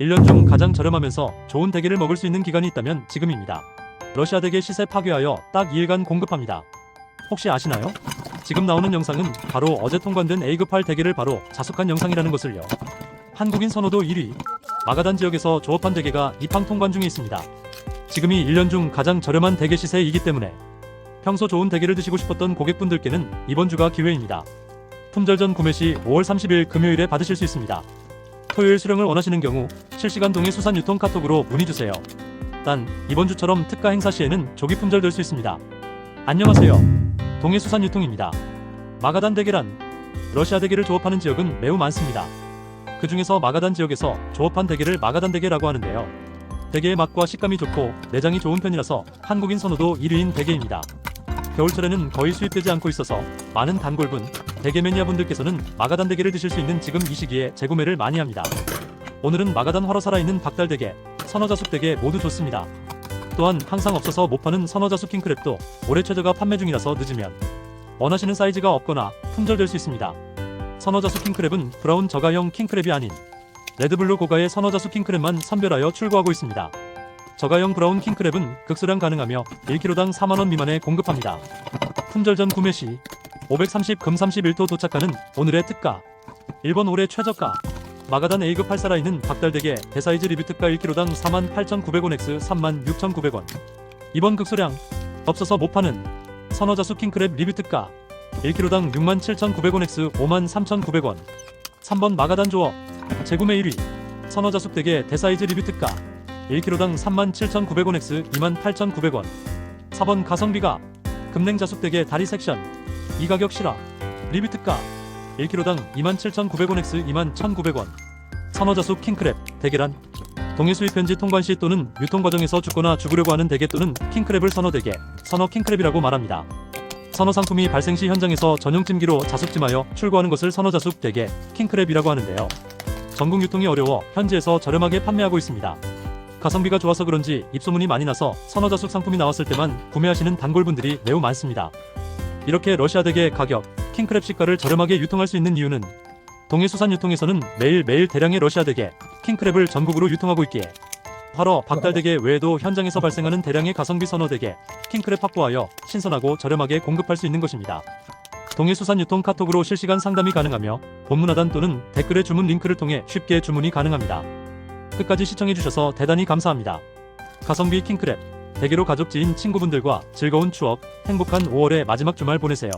1년 중 가장 저렴하면서 좋은 대게를 먹을 수 있는 기간이 있다면 지금입니다. 러시아 대게 시세 파괴하여 딱 2일간 공급합니다. 혹시 아시나요? 지금 나오는 영상은 바로 어제 통관된 A급할 대게를 바로 자숙한 영상이라는 것을요. 한국인 선호도 1위, 마가단 지역에서 조업한 대게가 입항 통관 중에 있습니다. 지금이 1년 중 가장 저렴한 대게 시세이기 때문에 평소 좋은 대게를 드시고 싶었던 고객분들께는 이번 주가 기회입니다. 품절 전 구매 시 5월 30일 금요일에 받으실 수 있습니다. 토요일 수령을 원하시는 경우 실시간 동해 수산 유통 카톡으로 문의 주세요. 단 이번 주처럼 특가 행사 시에는 조기 품절될 수 있습니다. 안녕하세요. 동해 수산 유통입니다. 마가단 대게란 러시아 대게를 조업하는 지역은 매우 많습니다. 그 중에서 마가단 지역에서 조업한 대게를 마가단 대게라고 하는데요. 대게의 맛과 식감이 좋고 내장이 좋은 편이라서 한국인 선호도 1위인 대게입니다. 겨울철에는 거의 수입되지 않고 있어서 많은 단골분, 대게 매니아 분들께서는 마가단 대게를 드실 수 있는 지금 이 시기에 재구매를 많이 합니다. 오늘은 마가단 화로 살아있는 박달 대게, 선어자숙 대게 모두 좋습니다. 또한 항상 없어서 못 파는 선어자숙 킹크랩도 올해 최저가 판매 중이라서 늦으면 원하시는 사이즈가 없거나 품절될 수 있습니다. 선어자숙 킹크랩은 브라운 저가형 킹크랩이 아닌 레드블루 고가의 선어자숙 킹크랩만 선별하여 출고하고 있습니다. 저가형 브라운 킹크랩은 극수량 가능하며 1kg당 4만원 미만에 공급합니다. 품절 전 구매 시 530 금 31도 도착하는 오늘의 특가. 1번 올해 최저가. 마가단 A급 8 살아 있는 박달대게 대사이즈 리뷰 특가 1kg당 48,900원 X 36,900원. 2번 극수량 없어서 못 파는 선어자수 킹크랩 리뷰 특가. 1kg당 67,900원 X 53,900원. 3번 마가단 조업. 재구매 1위. 선어자숙 대게 대사이즈 리뷰 특가. 1kg당 37,900원 X 28,900원. 4번 가성비가. 금냉자숙 대게 다리 섹션 이 가격 실화 리뷰 특가 1kg당 27,900원 X 21,900원 선어자숙 킹크랩 대게란 동해 수입 현지 통관 시 또는 유통 과정에서 죽거나 죽으려고 하는 대게 또는 킹크랩을 선어 대게 선어 킹크랩이라고 말합니다. 선어 상품이 발생 시 현장에서 전용 찜기로 자숙찜하여 출고하는 것을 선어자숙 대게 킹크랩이라고 하는데요. 전국 유통이 어려워 현지에서 저렴하게 판매하고 있습니다. 가성비가 좋아서 그런지 입소문이 많이 나서 선어자숙 상품이 나왔을 때만 구매하시는 단골분들이 매우 많습니다. 이렇게 러시아 대게 가격, 킹크랩 시가를 저렴하게 유통할 수 있는 이유는 동해수산 유통에서는 매일매일 대량의 러시아 대게, 킹크랩을 전국으로 유통하고 있기에 화로 박달대게 외에도 현장에서 발생하는 대량의 가성비 선어대게, 킹크랩 확보하여 신선하고 저렴하게 공급할 수 있는 것입니다. 동해수산 유통 카톡으로 실시간 상담이 가능하며 본문 하단 또는 댓글의 주문 링크를 통해 쉽게 주문이 가능합니다. 끝까지 시청해주셔서 대단히 감사합니다. 가성비 킹크랩, 대게로 가족 지인 친구분들과 즐거운 추억, 행복한 5월의 마지막 주말 보내세요.